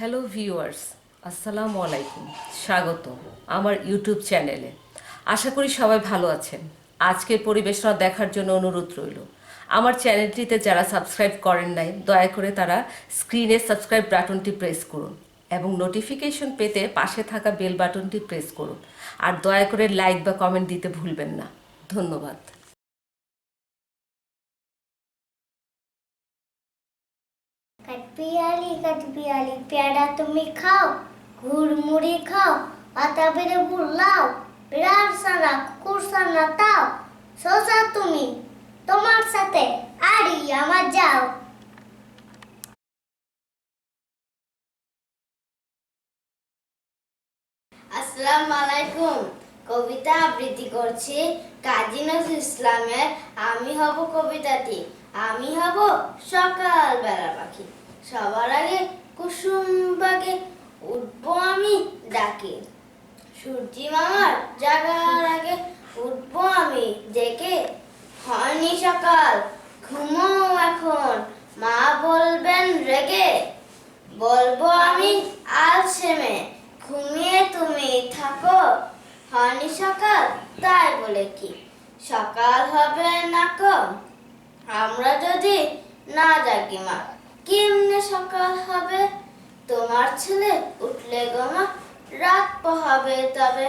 Hello viewers আসসালামু আলাইকুম। স্বাগত আমার ইউটিউব চ্যানেলে আশা করি সবাই ভালো আছেন। আজকের পরিবেশনা দেখার জন্য অনুরোধ রইল। আমার চ্যানেলটিতে যারা সাবস্ক্রাইব করেন নাই, দয়া করে তারা স্ক্রিনে সাবস্ক্রাইব বাটনটি প্রেস করুন এবং নোটিফিকেশন পেতে পাশে থাকা বেল বাটনটি প্রেস করুন। আর দয়া করে লাইক বা কমেন্ট দিতে ভুলবেন না। ধন্যবাদ। কাঠপিয়ালি কাঠপিয়ালি পেয়ারা তুমি খাও ঘুরমুড়ি খাও, পাতা বেড়ে বুলাও বিড়াল সানা কুকুর সানা তাও। সোজা তুমি, তোমার সাথে আরি আমার যাও। আসসালামু আলাইকুম। কবিতা আবৃত্তি করছি কাজী নজরুল ইসলামের আমি হব কবিতাটি। আমি হব সকাল বেলা পাখি। সবার আগে কুসুম বাগে উঠবো আমি ডাকে। সূর্যি মামার জাগার আগে উঠবো আমি জেগে হয়নি সকাল ঘুমো এখন, মা বলবেন রেগে। বলব আমি আলসেমে ঘুমিয়ে তুমি থাকো। হয়নি সকাল, তাই বলে কি? সকাল হবে না কম, আমরা যদি না জাগি মা। কেমনে সকাল হবে? তোমার ছেলে উঠলে গোমা রাত পোহাবে তবে।